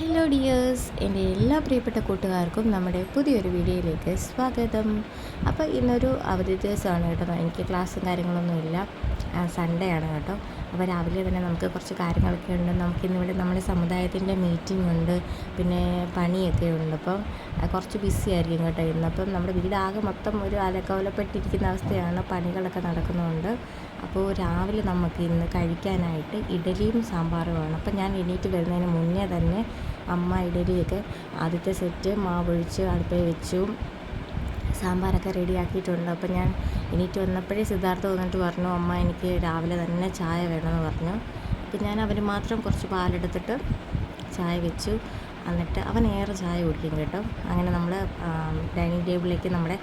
Hello dears എന്റെ എല്ലാ പ്രിയപ്പെട്ട കൂട്ടുകാർക്കും നമ്മുടെ പുതിയൊരു വീഡിയോയിലേക്ക് സ്വാഗതം. അപ്പോൾ ഇന്നൊരു അവധി ദിവസമാണ് കേട്ടോ. എനിക്ക് ക്ലാസ്സും കാര്യങ്ങളൊന്നുമില്ല. സൺഡേ ആണ് കേട്ടോ. അപ്പോൾ രാവിലെ തന്നെ നമുക്ക് കുറച്ച് കാര്യങ്ങളൊക്കെ ഉണ്ട്. നമുക്കിന്നിവിടെ നമ്മുടെ സമുദായത്തിന്റെ മീറ്റിംഗ് ഉണ്ട്. പിന്നെ പണിയൊക്കെ ഉണ്ട്. അപ്പം കുറച്ച് ബിസി ആയിരിക്കും കേട്ടോ ഇന്ന്. അപ്പം നമ്മുടെ വീടാകെ മൊത്തം ഒരു അലക്കോലപ്പെട്ടിരിക്കുന്ന അവസ്ഥയാണ് പണികളൊക്കെ നടക്കുന്നുണ്ട് അപ്പോൾ രാവിലെ നമുക്ക് ഇന്ന് കഴിക്കാനായിട്ട് ഇഡലിയും സാമ്പാറും ആണ്. അപ്പം ഞാൻ എണീറ്റ് വരുന്നതിന് മുന്നേ തന്നെ അമ്മ ഇഡലിയൊക്കെ ആദ്യത്തെ സെറ്റ് മാവൊഴിച്ച് അടുപ്പിൽ വെച്ചു. സാമ്പാറൊക്കെ റെഡിയാക്കിയിട്ടുണ്ട്. അപ്പോൾ ഞാൻ എണീറ്റ് വന്നപ്പോഴേ സിദ്ധാർത്ഥ വന്നിട്ട് പറഞ്ഞു അമ്മ എനിക്ക് രാവിലെ തന്നെ ചായ വേണമെന്ന് പറഞ്ഞു. അപ്പോൾ ഞാൻ അവന് മാത്രം കുറച്ച് പാലെടുത്തിട്ട് ചായ വെച്ചു. എന്നിട്ട് അവൻ ഏറെ ചായ കുടിക്കും കേട്ടോ. അങ്ങനെ നമ്മൾ ഡൈനിങ് ടേബിളിലേക്ക് നമ്മുടെ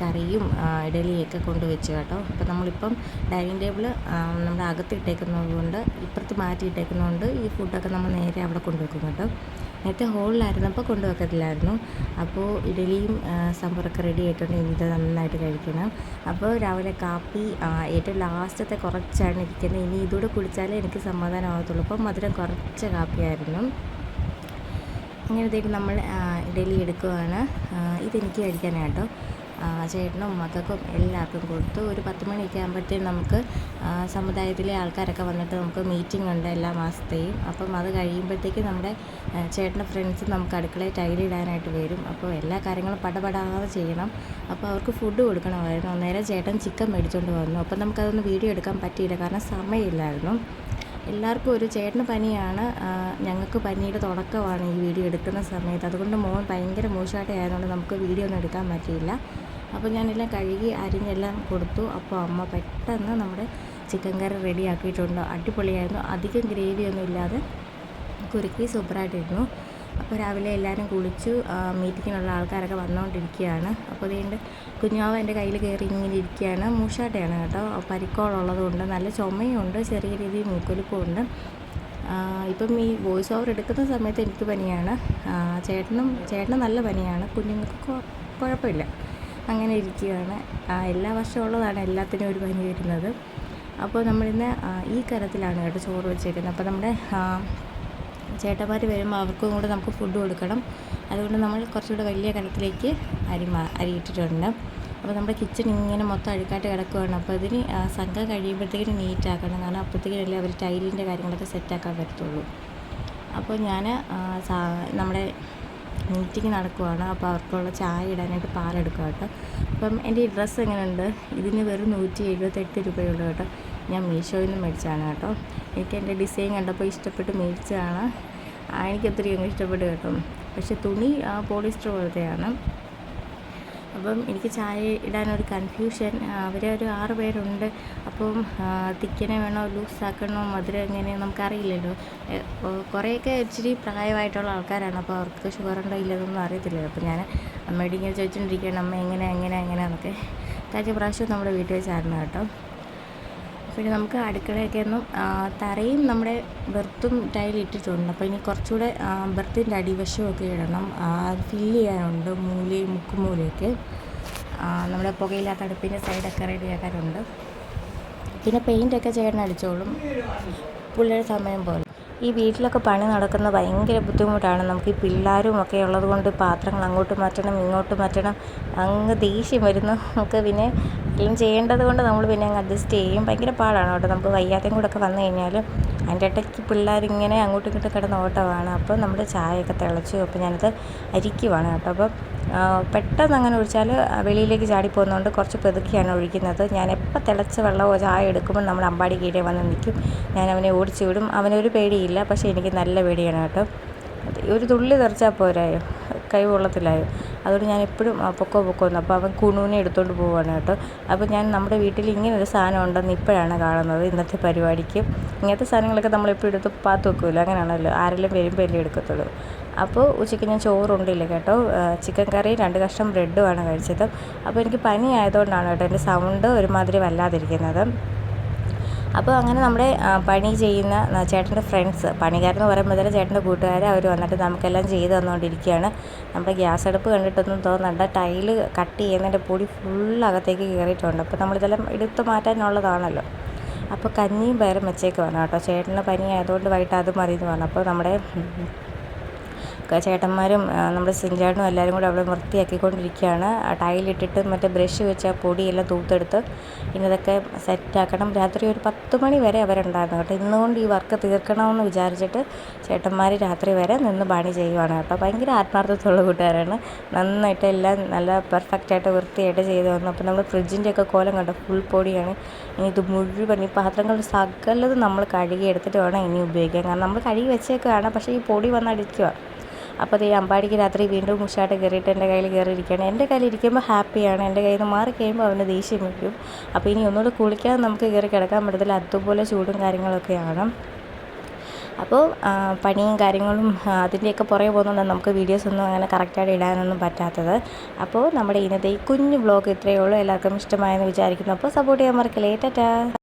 കറിയും ഇഡലിയൊക്കെ കൊണ്ടുവച്ച് കേട്ടോ. അപ്പോൾ നമ്മളിപ്പം ഡൈനിങ് ടേബിൾ നമ്മുടെ അകത്തിട്ടേക്കുന്നത് കൊണ്ട് ഇപ്പുറത്ത് മാറ്റിയിട്ടേക്കുന്നതുകൊണ്ട് ഈ ഫുഡൊക്കെ നമ്മൾ നേരെ അവിടെ കൊണ്ടുവെക്കും കേട്ടോ. നേരത്തെ ഹോളിലായിരുന്നപ്പോൾ കൊണ്ടുവെക്കത്തില്ലായിരുന്നു. അപ്പോൾ ഇഡലിയും സാമ്പാറൊക്കെ റെഡി ആയിട്ടുണ്ട്. ഇത് നന്നായിട്ട് കഴിക്കണം. അപ്പോൾ രാവിലെ കാപ്പി ഏറ്റവും ലാസ്റ്റത്തെ കുറച്ചാണ് ഇരിക്കുന്നത്. ഇനി ഇതുകൂടെ കുടിച്ചാലേ എനിക്ക് സമാധാനമാകത്തുള്ളൂ അപ്പം മധുരം കുറച്ച് കാപ്പിയായിരുന്നു. ഇങ്ങനത്തേക്ക് നമ്മൾ ഇഡലി എടുക്കുകയാണ് ഇതെനിക്ക് കഴിക്കാനാട്ടോ. ചേട്ടനും മക്കൾക്കും എല്ലാവർക്കും കൊടുത്തു. ഒരു പത്ത് മണിയൊക്കെ ആകുമ്പോഴത്തേക്കും നമുക്ക് സമുദായത്തിലെ ആൾക്കാരൊക്കെ വന്നിട്ട് നമുക്ക് മീറ്റിംഗ് ഉണ്ട് എല്ലാ മാസത്തെയും. അപ്പം അത് കഴിയുമ്പോഴത്തേക്കും നമ്മുടെ ചേട്ടന്റെ ഫ്രണ്ട്സ് നമുക്ക് അടുക്കളയിൽ ടൈലിടാനായിട്ട് വരും. അപ്പോൾ എല്ലാ കാര്യങ്ങളും പടപടാതെ ചെയ്യണം. അപ്പോൾ അവർക്ക് ഫുഡ് കൊടുക്കണമായിരുന്നു. അന്നേരം ചേട്ടൻ ചിക്കൻ മേടിച്ചുകൊണ്ട് വന്നു. അപ്പം നമുക്കതൊന്ന് വീഡിയോ എടുക്കാൻ പറ്റിയില്ല. കാരണം സമയമില്ലായിരുന്നു. എല്ലാവർക്കും ഒരു ചേട്ടന് പനിയാണ്. ഞങ്ങൾക്ക് പനിയുടെ തുടക്കമാണ് ഈ വീഡിയോ എടുക്കുന്ന സമയത്ത്. അതുകൊണ്ട് മോൻ ഭയങ്കര മോശമായിട്ടായതുകൊണ്ട് നമുക്ക് വീഡിയോ ഒന്നും എടുക്കാൻ പറ്റിയില്ല. അപ്പോൾ ഞാനെല്ലാം കഴുകി അരിഞ്ഞെല്ലാം കൊടുത്തു. അപ്പോൾ അമ്മ പെട്ടെന്ന് നമ്മുടെ ചിക്കൻ കറി റെഡിയാക്കിയിട്ടുണ്ട്. അടിപൊളിയായിരുന്നു. അധികം ഗ്രേവിയൊന്നും ഇല്ലാതെ കുറുക്കി സൂപ്പറായിട്ടിരുന്നു. അപ്പോൾ രാവിലെ എല്ലാവരും കുളിച്ചു മീറ്റിങ്ങിനുള്ള ആൾക്കാരൊക്കെ വന്നുകൊണ്ടിരിക്കുകയാണ്. അപ്പോൾ അതുകൊണ്ട് കുഞ്ഞാവ് എന്റെ കയ്യിൽ കയറി ഇങ്ങനെ ഇരിക്കുകയാണ്. മൂഷാട്ടയാണ് കേട്ടോ. പരിക്കോളുള്ളത് കൊണ്ട് നല്ല ചുമയുണ്ട് ചെറിയ രീതിയിൽ മൂക്കൊലിപ്പും ഉണ്ട് ഇപ്പം ഈ വോയിസ് ഓവർ എടുക്കുന്ന സമയത്ത് എനിക്ക് പനിയാണ്. ചേട്ടനും ചേട്ടനും നല്ല പനിയാണ്. കുഞ്ഞുങ്ങൾക്ക് കുഴപ്പമില്ല. അങ്ങനെ ഇരിക്കുകയാണ്. എല്ലാ വർഷവും ഉള്ളതാണ് എല്ലാത്തിനും ഒരു പനി വരുന്നത്. അപ്പോൾ നമ്മളിന്ന് ഈ കരത്തിലാണ് കേട്ടോ ചോറ് വെച്ചേക്കുന്നത്. അപ്പോൾ നമ്മുടെ ചേട്ടന്മാർ വരുമ്പോൾ അവർക്കും കൂടെ നമുക്ക് ഫുഡ് കൊടുക്കണം. അതുകൊണ്ട് നമ്മൾ കുറച്ചുകൂടെ വലിയ കലത്തിലേക്ക് അരി അരി ഇട്ടിട്ടുണ്ട്. അപ്പോൾ നമ്മുടെ കിച്ചൺ ഇങ്ങനെ മൊത്തം അഴുക്കായിട്ട് കിടക്കുകയാണ് അപ്പോൾ അതിന് സംഘം കഴിയുമ്പോഴത്തേക്കും നീറ്റ് ആക്കണം. കാരണം അപ്പോഴത്തേക്കിനല്ലേ അവർ ടൈലിന്റെ കാര്യങ്ങളൊക്കെ സെറ്റാക്കാൻ പറ്റത്തുള്ളൂ. അപ്പോൾ ഞാൻ നമ്മുടെ മീറ്റിംഗ് നടക്കുവാണ്. അപ്പോൾ അവർക്കുള്ള ചായ ഇടാനായിട്ട് പാലെടുക്കുക കേട്ടോ. അപ്പം എന്റെ ഡ്രസ്സ് എങ്ങനെയുണ്ട് ഇതിന് വെറും നൂറ്റി എഴുപത്തെട്ട് രൂപയുള്ളൂ കേട്ടോ. ഞാൻ മീഷോയിൽ നിന്ന് മേടിച്ചതാണ് കേട്ടോ. എനിക്ക് എന്റെ ഡിസൈൻ കണ്ടപ്പോൾ ഇഷ്ടപ്പെട്ട് മേടിച്ചതാണ്. എനിക്ക് ഒത്തിരി അങ്ങ് ഇഷ്ടപ്പെട്ടു കേട്ടോ. പക്ഷെ തുണി പോളിസ്റ്റർ പോലത്തെയാണ്. അപ്പം എനിക്ക് ചായ ഇടാനൊരു കൺഫ്യൂഷൻ അവരെ ഒരു ആറ് പേരുണ്ട്. അപ്പം തിക്കനെ വേണോ ലൂസാക്കണോ മധുരം എങ്ങനെ നമുക്കറിയില്ലല്ലോ. കുറേയൊക്കെ ഇച്ചിരി പ്രായമായിട്ടുള്ള ആൾക്കാരാണ്. അപ്പോൾ അവർക്ക് ഷുഗർ ഉണ്ടോ ഇല്ലതൊന്നും അറിയത്തില്ലല്ലോ. അപ്പോൾ ഞാൻ അമ്മയോട് ഇങ്ങനെ ചോദിച്ചുകൊണ്ടിരിക്കുകയാണ് അമ്മ എങ്ങനെ എങ്ങനെ എങ്ങനെയാണെന്നൊക്കെ കഴിഞ്ഞ പ്രാവശ്യം നമ്മുടെ വീട്ടിൽ വെച്ചായിരുന്നു കേട്ടോ. പിന്നെ നമുക്ക് അടുക്കളയൊക്കെ ഒന്നും തറയും നമ്മുടെ ബെർത്തും ടൈലിട്ടിട്ടുണ്ട് അപ്പോൾ ഇനി കുറച്ചുകൂടെ ബെർത്തിന്റെ അടിവശമൊക്കെ ഇടണം. ഫില്ല് ചെയ്യാനുണ്ട്. മൂലയും മുക്കുമൂലയൊക്കെ നമ്മുടെ പുകയില്ലാത്ത അടുപ്പിന്റെ സൈഡൊക്കെ റെഡിയാക്കാനുണ്ട് പിന്നെ പെയിന്റൊക്കെ ചേട്ടൻ അടിച്ചോളും. പുള്ളിയുടെ സമയം പോലെ. ഈ വീട്ടിലൊക്കെ പണി നടക്കുന്ന ഭയങ്കര ബുദ്ധിമുട്ടാണ്. നമുക്ക് ഈ പിള്ളേരും ഒക്കെ ഉള്ളത് കൊണ്ട് പാത്രങ്ങൾ അങ്ങോട്ട് മാറ്റണം ഇങ്ങോട്ട് മാറ്റണം. അങ്ങ് ദേഷ്യം വരുന്നു. നമുക്ക് പിന്നെ എല്ലാം ചെയ്യേണ്ടത് കൊണ്ട് നമ്മൾ പിന്നെ അങ്ങ് അഡ്ജസ്റ്റ് ചെയ്യും. ഭയങ്കര പാടാണ് കേട്ടോ. നമുക്ക് വയ്യാത്തയും കൂടെ ഒക്കെ വന്നു കഴിഞ്ഞാൽ അതിന്റെ ഇടയ്ക്ക് പിള്ളേരിങ്ങനെ അങ്ങോട്ടും ഇങ്ങോട്ടും കിടന്ന് ഓട്ടമാണ്. അപ്പോൾ നമ്മൾ ചായയൊക്കെ തിളച്ചു അപ്പോൾ ഞാനത് അരിക്കുവാണ് കേട്ടോ. അപ്പോൾ പെട്ടെന്ന് അങ്ങനെ ഒഴിച്ചാൽ വെളിയിലേക്ക് ചാടിപ്പോകുന്നതുകൊണ്ട് കുറച്ച് പെതുക്കിയാണ് ഒഴിക്കുന്നത്. ഞാൻ എപ്പോൾ തിളച്ച വെള്ളമോ ചായ എടുക്കുമ്പോൾ നമ്മൾ അമ്പാടി കീഴേ വന്ന് നിൽക്കും. ഞാൻ അവനെ ഓടിച്ചു വിടും. അവനൊരു പേടിയില്ല. പക്ഷേ എനിക്ക് നല്ല പേടിയാണ് കേട്ടോ. ഒരു തുള്ളി തെറിച്ചാൽ പോരായോ? കൈ വെള്ളത്തിലായോ അതുകൊണ്ട് ഞാൻ എപ്പോഴും പൊക്കോ പൊക്കോ എന്ന്. അപ്പോൾ അവൻ കുണുവിനെ എടുത്തുകൊണ്ട് പോവുകയാണ് കേട്ടോ. അപ്പോൾ ഞാൻ നമ്മുടെ വീട്ടിൽ ഇങ്ങനെ ഒരു സാധനം ഉണ്ടെന്ന് ഇപ്പോഴാണ് കാണുന്നത് ഇന്നത്തെ പരിപാടിക്ക്. ഇങ്ങനത്തെ സാധനങ്ങളൊക്കെ നമ്മളെപ്പോഴും എടുത്ത് പാത്ത് വെക്കുമല്ലോ അങ്ങനെയാണല്ലോ. ആരെല്ലാം വരുമ്പോൾ എല്ലാം എടുക്കത്തുള്ളൂ. അപ്പോൾ ഉച്ചയ്ക്ക് ഞാൻ ചോറുണ്ടില്ല കേട്ടോ. ചിക്കൻ കറി രണ്ട് കഷ്ണം ബ്രെഡുമാണ് കഴിച്ചത്. അപ്പോൾ എനിക്ക് പനി ആയതുകൊണ്ടാണ് കേട്ടോ എന്റെ സൗണ്ട് ഒരുമാതിരി വല്ലാതിരിക്കുന്നത്. അപ്പോൾ അങ്ങനെ നമ്മുടെ പണി ചെയ്യുന്ന ചേട്ടന്റെ ഫ്രണ്ട്സ് പണിക്കാരെന്ന് പറയുമ്പോൾ തന്നെ ചേട്ടന്റെ കൂട്ടുകാർ അവർ വന്നിട്ട് നമുക്കെല്ലാം ചെയ്ത് തന്നുകൊണ്ടിരിക്കുകയാണ്. നമ്മുടെ ഗ്യാസ് അടുപ്പ് കണ്ടിട്ടൊന്നും തോന്നണ്ട. ടൈൽ കട്ട് ചെയ്യുന്നതിന്റെ പൊടി ഫുൾ അകത്തേക്ക് കയറിയിട്ടുണ്ട്. അപ്പോൾ നമ്മളിതെല്ലാം എടുത്തു മാറ്റാനുള്ളതാണല്ലോ. അപ്പോൾ കഞ്ഞിയും പയറും വെച്ചേക്കുവാണ് കേട്ടോ. ചേട്ടന് പനി ആയതുകൊണ്ട് വൈകിട്ട് അത് മതി എന്ന് പറഞ്ഞു. അപ്പോൾ നമ്മുടെ ചേട്ടന്മാരും നമ്മുടെ സിഞ്ചാട്ടനും എല്ലാവരും കൂടെ അവിടെ വൃത്തിയാക്കിക്കൊണ്ടിരിക്കുകയാണ്. ടൈലിട്ടിട്ട് മറ്റേ ബ്രഷ് വെച്ച് ആ പൊടിയെല്ലാം തൂത്തെടുത്ത് ഇനി ഇതൊക്കെ സെറ്റാക്കണം. രാത്രി ഒരു പത്ത് മണി വരെ അവരുണ്ടായിരുന്നു കേട്ടോ. ഇന്നുകൊണ്ട് ഈ വർക്ക് തീർക്കണമെന്ന് വിചാരിച്ചിട്ട് ചേട്ടന്മാർ രാത്രി വരെ നിന്ന് പണി ചെയ്യുവാണ് കേട്ടോ. ഭയങ്കര ആത്മാർത്ഥത്തുള്ള കൂട്ടുകാരാണ്. നന്നായിട്ട് എല്ലാം നല്ല പെർഫെക്റ്റായിട്ട് വൃത്തിയായിട്ട് ചെയ്ത് വന്നു അപ്പോൾ നമ്മൾ ഫ്രിഡ്ജിന്റെ ഒക്കെ കോലം കണ്ടോ? ഫുൾ പൊടിയാണ്. ഇനി ഇത് മുഴുവൻ ഈ പാത്രങ്ങൾ സകലതും നമ്മൾ കഴുകി എടുത്തിട്ട് വേണം ഇനി ഉപയോഗിക്കാൻ. കാരണം നമ്മൾ കഴുകി വെച്ചേക്കാണ് പക്ഷേ ഈ പൊടി വന്നടിക്കുക അപ്പോൾ ഈ അമ്പാടിക്ക് രാത്രി വീണ്ടും മുഷാട്ട് കയറിയിട്ട് എന്റെ കയ്യിൽ കയറിയിരിക്കുകയാണ്. എന്റെ കയ്യിൽ ഇരിക്കുമ്പോൾ ഹാപ്പിയാണ്. എന്റെ കയ്യിൽ നിന്ന് മാറി കഴിയുമ്പോൾ അവന് ദേഷ്യം വയ്ക്കും. അപ്പോൾ ഇനി ഒന്നുകൂടെ കുളിക്കാൻ നമുക്ക് കയറി കിടക്കാൻ പറ്റത്തില്ല. അതുപോലെ ചൂടും കാര്യങ്ങളൊക്കെയാണ്. അപ്പോൾ പണിയും കാര്യങ്ങളും അതിന്റെയൊക്കെ പുറകെ പോകുന്നതുകൊണ്ട് നമുക്ക് വീഡിയോസ് ഒന്നും അങ്ങനെ കറക്റ്റായിട്ട് ഇടാനൊന്നും പറ്റാത്തത്. അപ്പോൾ നമ്മുടെ ഇന്നത്തെ ഈ കുഞ്ഞു ബ്ലോഗ് ഇത്രയേ ഉള്ളൂ. എല്ലാവർക്കും ഇഷ്ടമായെന്ന് വിചാരിക്കുന്നു. അപ്പോൾ സപ്പോർട്ട് ചെയ്യാൻ മറക്കില്ലേ. ടാറ്റാ.